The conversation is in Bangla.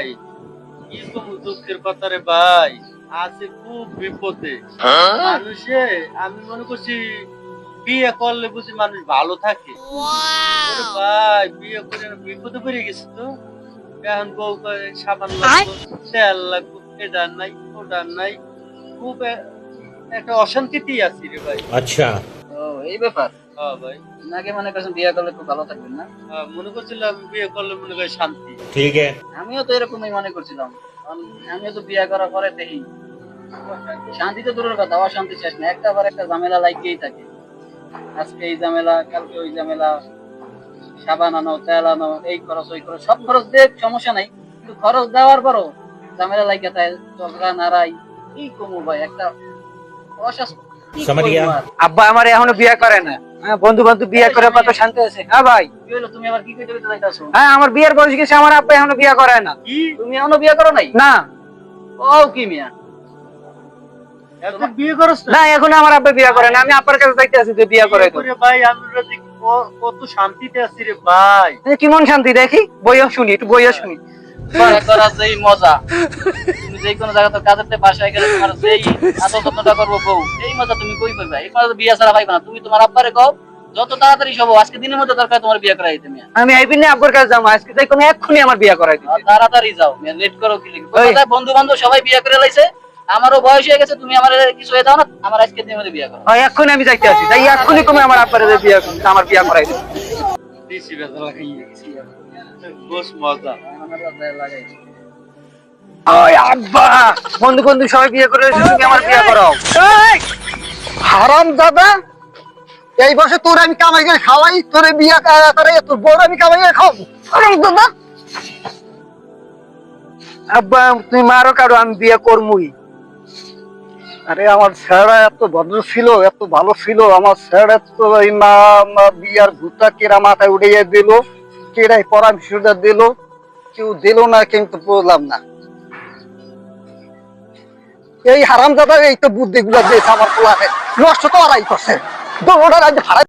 ভাই। কি দুঃখের কথা রে ভাই? আছে খুব বিপদে। হ্যাঁ? মানুষে আমি মনে করছি বিয়ে করলে বুঝি মানুষ ভালো থাকে। ভাই বিয়ে করে বিপদে পড়ে গেছে তো। এখন বউ সাবান তেল এটা নাই ওটা নাই। খুব একটা অশান্তিতেই আছি রে ভাই। আচ্ছা। ও এই ব্যাপার। আমিও তো এরকমই মনে করছিলাম। আমিও তো বিয়ে করার পরে দেখি। শান্তি তো দূরের কথা অশান্তি শেষ না একটা বার একটা ঝামেলা লাগিয়েই থাকে। আজকে এই ঝামেলা কালকে ওই ঝামেলা সাবান আনো তেল আনো এই খরচ ওই খরচ সব খরচ দিয়ে সমস্যা নাই। কিন্তু খরচ দেওয়ার পরও ঝামেলা লাগিয়ে তাই ঝগড়া নাড়াই কি কমু ভাই একটা অস্বাস্থ্য। আব্বা আমার এখনও বিয়ে করে না। হ্যাঁ, বন্ধু বান্ধব বিয়ে করে কত শান্তি আছে। হ্যাঁ ভাই। তুমি আবার কি কইতে কইতে যাইতাছো? হ্যাঁ আমার বিয়ের বয়স গেছে আমার আব্বা এখনও বিয়ে করে না। তুমি এখনও বিয়ে করো নাই? না। ও কি মিয়া? এখন বিয়ে করছ না? না এখন আমার আব্বা বিয়ে করে না। আমি আব্বার কাছে যাইতে আছি যে বিয়ে করে ভাই? আমরা কত শান্তিতে আছি রে ভাই। কেমন শান্তি? দেখি বইও শুনি একটু বইও শুনি। বিয়ে করার যেই মজা। তুমি যে কোনো জায়গাতে কাজের বাসায় গেলে তোমার যেই আদর যত্নটা করব বউ এই মজা তুমি কই পাইবা? এই মজা বিয়ে ছাড়া পাইবা না। তুমি তোমার আব্বারে কও যত তাড়াতাড়ি সব আজকে দিনের মধ্যে দরকার তোমার বিয়ে করাই দিতে আমি আইবিন না আব্বার কাছে যাব আজকে যাই কোনো এক্ষুনি আমার বিয়ে করাই দিতে তাড়াতাড়ি যাও লেট করো কি বন্ধু বান্ধব সবাই বিয়ে করে লাইছে? আমারও বয়স হয়ে গেছে তুমি আমার কিছু হয়ে যাও না আমার আজকে দিনের মধ্যে বিয়ে করো। হ্যাঁ এক্ষুনি আমি যাইতে আছি তাই এক্ষুনি তুমি আমার আব্বারে বিয়ে করো, আমার বিয়ে করাই দিতে লাগাইয়ে বস মজা। ওই আব্বা! বন্ধু বন্ধু সবাই বিয়ে করে তুমি আমার বিয়ে করাও হারাম দাদা! এই বছর তোর আমি কামাই করে খাওয়াই তোর বিয়ে করে তোর আমি কামাই করে খাওয়াবো। হারাম দাদা! আব্বা তুমি মারো কারও আমি বিয়ে করমুই। আরে আমার স্যাররা এত ভদ্র ছিল এত ভালো ছিল আমার স্যার তো এই মা মা বিয়ার ভূতা কেরা মাথায় উড়িয়ে দিল কেরাই পরামর্শটা দিল। কেউ দিল না কিন্তু বললাম না। এই হারাম দাদা এই তো বুদ্ধি গুলা দিয়েছে আমার পোলাকে নষ্ট আড়াই করছে। ভাড়া